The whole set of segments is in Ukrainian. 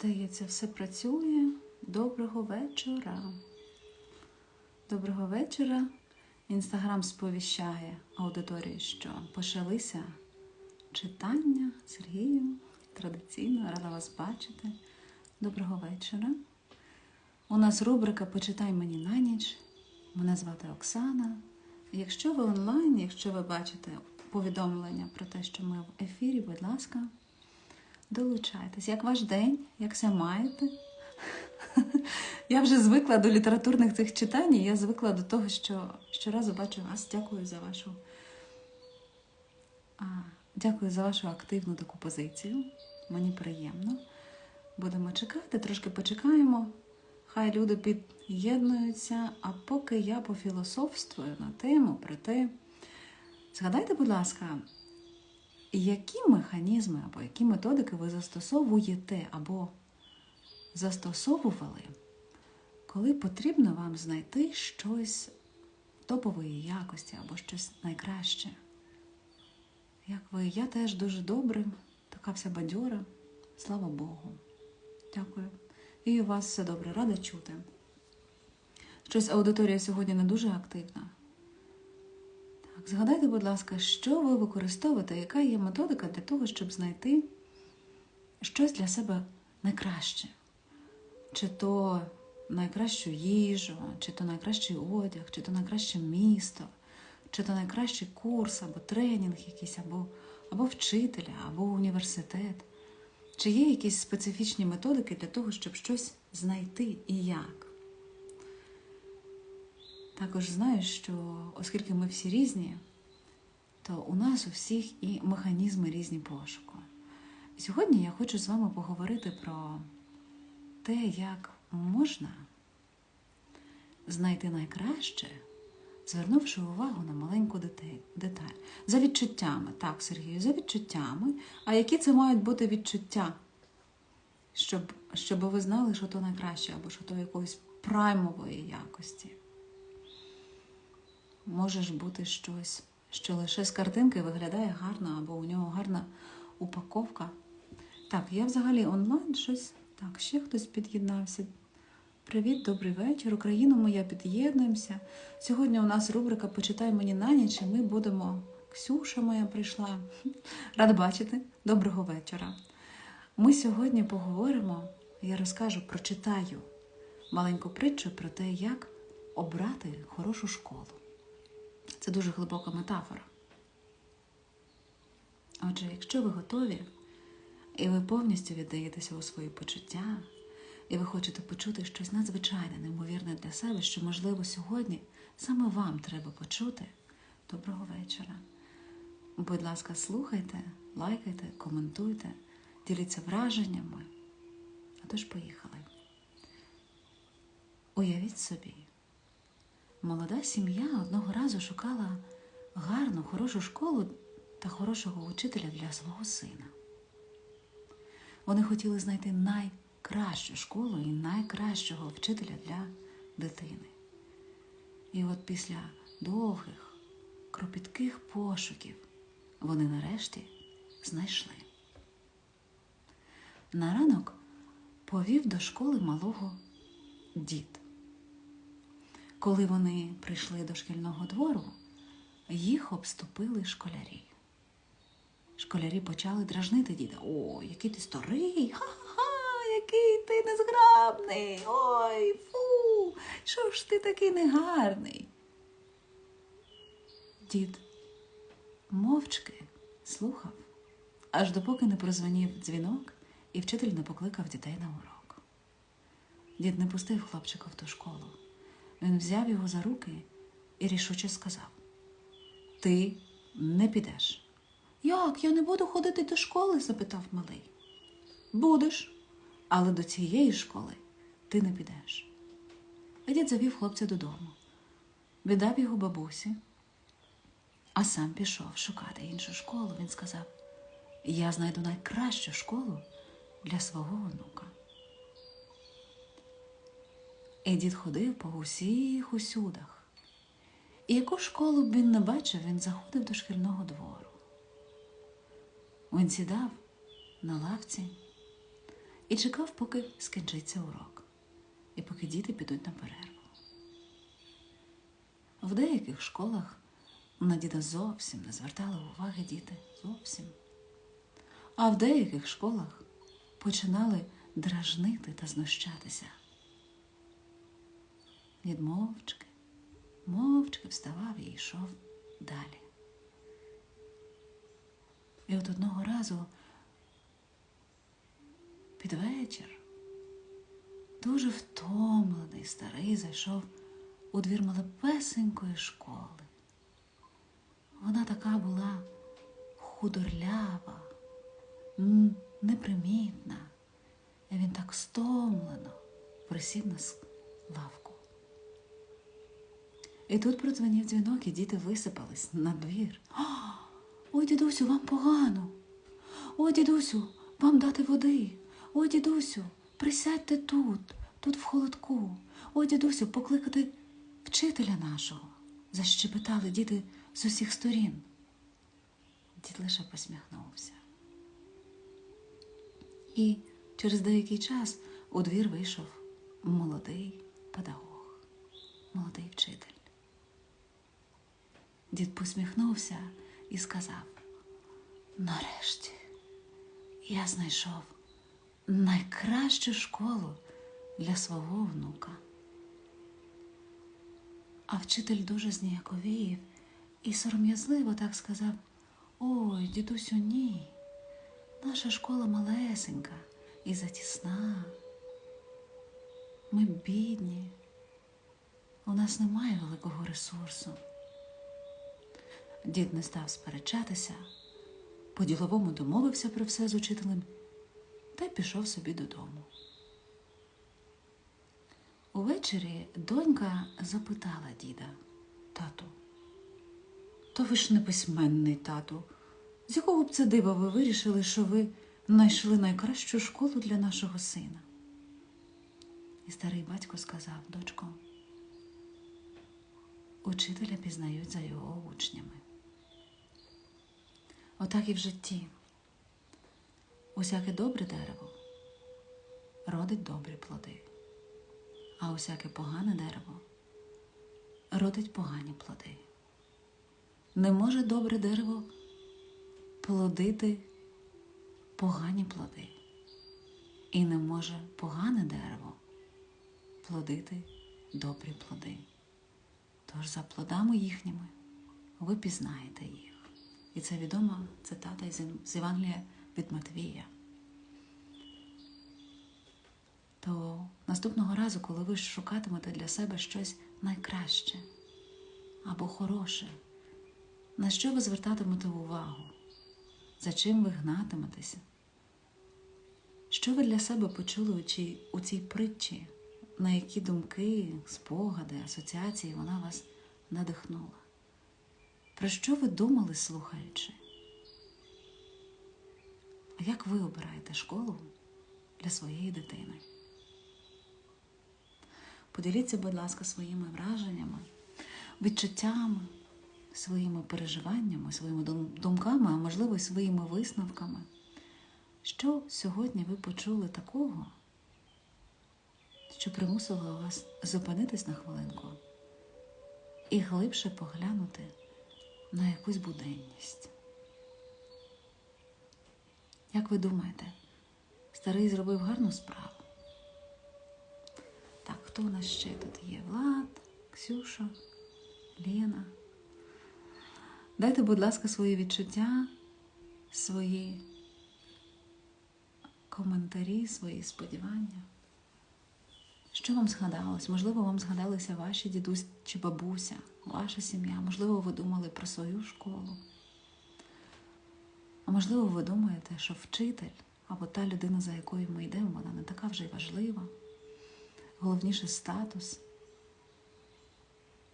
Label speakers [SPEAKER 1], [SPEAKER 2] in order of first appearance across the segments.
[SPEAKER 1] Здається, все працює. Доброго вечора. Доброго вечора. Інстаграм сповіщає аудиторії, що почалися читання Сергію. Традиційно рада вас бачити. Доброго вечора. У нас рубрика Почитай мені на ніч. Мене звати Оксана. Якщо ви онлайн, якщо ви бачите повідомлення про те, що ми в ефірі, будь ласка, долучайтесь. Як ваш день, як ся маєте? Я вже звикла до літературних цих читань, і я звикла до того, що щоразу бачу вас. Дякую за вашу. А, дякую за вашу активну таку позицію. Мені приємно. Будемо чекати, трошки почекаємо. Хай люди під'єднуються, а поки я пофілософствую на тему про те, згадайте, будь ласка, які механізми або які методики ви застосовуєте або застосовували, коли потрібно вам знайти щось топової якості або щось найкраще? Як ви, я теж дуже добре, така вся бадьора, слава Богу. Дякую. І у вас все добре, рада чути. Щось аудиторія сьогодні не дуже активна. Згадайте, будь ласка, що ви використовуєте, яка є методика для того, щоб знайти щось для себе найкраще? Чи то найкращу їжу, чи то найкращий одяг, чи то найкраще місто, чи то найкращий курс, або тренінг якийсь, або, або вчителя, або університет. Чи є якісь специфічні методики для того, щоб щось знайти і як? Також знаю, що оскільки ми всі різні, то у нас у всіх і механізми різні пошуку. І сьогодні я хочу з вами поговорити про те, як можна знайти найкраще, звернувши увагу на маленьку деталь. За відчуттями, так, Сергію, за відчуттями. А які це мають бути відчуття? Щоб, щоб ви знали, що то найкраще, або що то якоїсь праймової якості. Може ж бути щось, що лише з картинки виглядає гарно, або у нього гарна упаковка. Так, я взагалі онлайн щось. Так, ще хтось під'єднався. Привіт, добрий вечір. Україна моя, під'єднуємося. Сьогодні у нас рубрика Почитай мені на ніч, і ми будемо. Ксюша моя прийшла. Рада бачити. Доброго вечора. Ми сьогодні поговоримо, я розкажу, прочитаю маленьку притчу про те, як обрати хорошу школу. Це дуже глибока метафора. Отже, якщо ви готові, і ви повністю віддаєтеся у свої почуття, і ви хочете почути щось надзвичайне, неймовірне для себе, що, можливо, сьогодні саме вам треба почути. Доброго вечора. Будь ласка, слухайте, лайкайте, коментуйте, діліться враженнями. А тож поїхали. Уявіть собі, молода сім'я одного разу шукала гарну, хорошу школу та хорошого учителя для свого сина. Вони хотіли знайти найкращу школу і найкращого вчителя для дитини. І от після довгих, кропітких пошуків вони нарешті знайшли. На ранок повів до школи малого дід. Коли вони прийшли до шкільного двору, їх обступили школярі. Школярі почали дражнити діда. О, який ти старий! Ха-ха, який ти незграбний! Ой, фу! Що ж ти такий негарний? Дід мовчки слухав, аж допоки не прозвонів дзвінок, і вчитель не покликав дітей на урок. Дід не пустив хлопчика в ту школу. Він взяв його за руки і рішуче сказав: Ти не підеш. Як я не буду ходити до школи? запитав малий. Будеш, але до цієї школи ти не підеш. А дід завів хлопця додому, віддав його бабусі, а сам пішов шукати іншу школу. Він сказав: Я знайду найкращу школу для свого онука. І дід ходив по усіх усюдах. І яку школу б він не бачив, він заходив до шкільного двору. Він сідав на лавці і чекав, поки скінчиться урок, і поки діти підуть на перерву. В деяких школах на діда зовсім не звертали уваги діти зовсім. А в деяких школах починали дражнити та знущатися. Дід мовчки, мовчки вставав і йшов далі. І от одного разу під вечір дуже втомлений старий зайшов у двір малепесенької школи. Вона така була худорлява, непримітна, і він так стомлено присів на лавку. І тут продзвонів дзвінок, і діти висипались на двір. Ой, дідусю, вам погано. Ой, дідусю, вам дати води. Ой, дідусю, присядьте тут, тут в холодку. Ой, дідусю, покликати вчителя нашого. Защебетали діти з усіх сторін. Дід лише посміхнувся. І через деякий час у двір вийшов молодий педагог, молодий вчитель. Дід посміхнувся і сказав: Нарешті я знайшов найкращу школу для свого внука. А вчитель дуже зніяковів і сором'язливо так сказав: Ой, дідусю, ні. Наша школа малесенька і затісна. Ми бідні. У нас немає великого ресурсу. Дід не став сперечатися, по-діловому домовився про все з учителем та пішов собі додому. Увечері донька запитала діда, тату, то ви ж не письменний тату. З якого б це дива ви вирішили, що ви знайшли найкращу школу для нашого сина? І старий батько сказав, дочко, учителя пізнають за його учнями. Отак і в житті. Усяке добре дерево родить добрі плоди, а усяке погане дерево родить погані плоди. Не може добре дерево плодити погані плоди, і не може погане дерево плодити добрі плоди. Тож за плодами їхніми ви пізнаєте їх. І це відома цитата з Євангелія від Матвія. То наступного разу, коли ви шукатимете для себе щось найкраще або хороше, на що ви звертатимете увагу, за чим ви гнатиметеся? Що ви для себе почули у цій притчі, на які думки, спогади, асоціації вона вас надихнула? Про що ви думали, слухаючи? Як ви обираєте школу для своєї дитини? Поділіться, будь ласка, своїми враженнями, відчуттями, своїми переживаннями, своїми думками, а можливо, своїми висновками. Що сьогодні ви почули такого, що примусило вас зупинитись на хвилинку і глибше поглянути на якусь буденність? Як ви думаєте, старий зробив гарну справу? Так, хто у нас ще тут є? Влад, Ксюша, Лена. Дайте, будь ласка, свої відчуття, свої коментарі, свої сподівання. Що вам згадалось? Можливо, вам згадалися ваші дідусь чи бабуся, ваша сім'я. Можливо, ви думали про свою школу. А можливо, ви думаєте, що вчитель або та людина, за якою ми йдемо, вона не така вже й важлива. Головніше статус,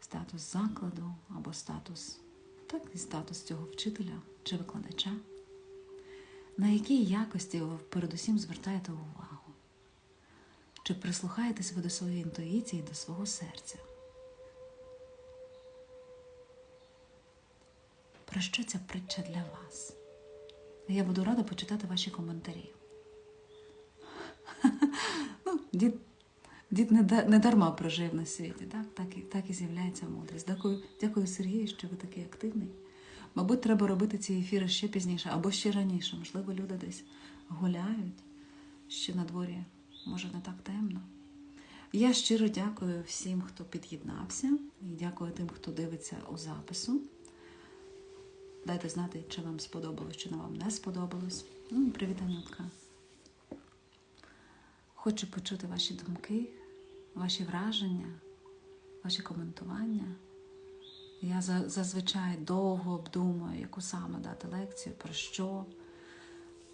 [SPEAKER 1] статус закладу або статус, так і статус цього вчителя чи викладача. На якій якості ви передусім звертаєте увагу? Чи прислухаєтесь ви до своєї інтуїції, до свого серця? Про що ця притча для вас? Я буду рада почитати ваші коментарі. Дід, дід не, не дарма прожив на світі, так? Так, і, так і з'являється мудрість. Дякую, дякую, Сергію, що ви такий активний. Мабуть, треба робити ці ефіри ще пізніше або ще раніше. Можливо, люди десь гуляють, ще на дворі, може, не так темно. Я щиро дякую всім, хто під'єднався, і дякую тим, хто дивиться у запису. Дайте знати, чи вам сподобалось, чи вам не сподобалось. Ну, привіт, Анютка. Хочу почути ваші думки, ваші враження, ваші коментування. Я зазвичай довго обдумую, яку саме дати лекцію, про що.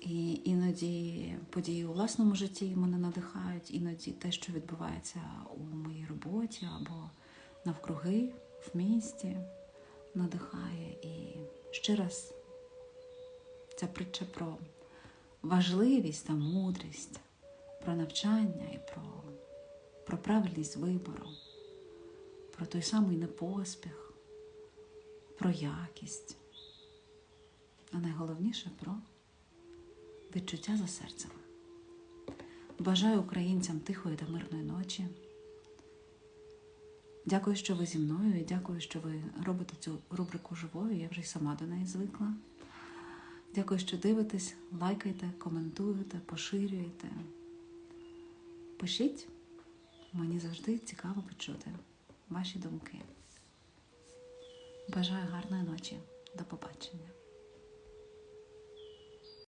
[SPEAKER 1] І іноді події у власному житті мене надихають, іноді те, що відбувається у моїй роботі або навкруги в місті, надихає. І ще раз ця притча про важливість та мудрість, про навчання і про, про правильність вибору, про той самий непоспіх, про якість, а найголовніше про відчуття за серцем. Бажаю українцям тихої та мирної ночі. Дякую, що ви зі мною, і дякую, що ви робите цю рубрику живою. Я вже й сама до неї звикла. Дякую, що дивитесь, лайкайте, коментуєте, поширюєте. Пишіть, мені завжди цікаво почути ваші думки. Бажаю гарної ночі. До побачення.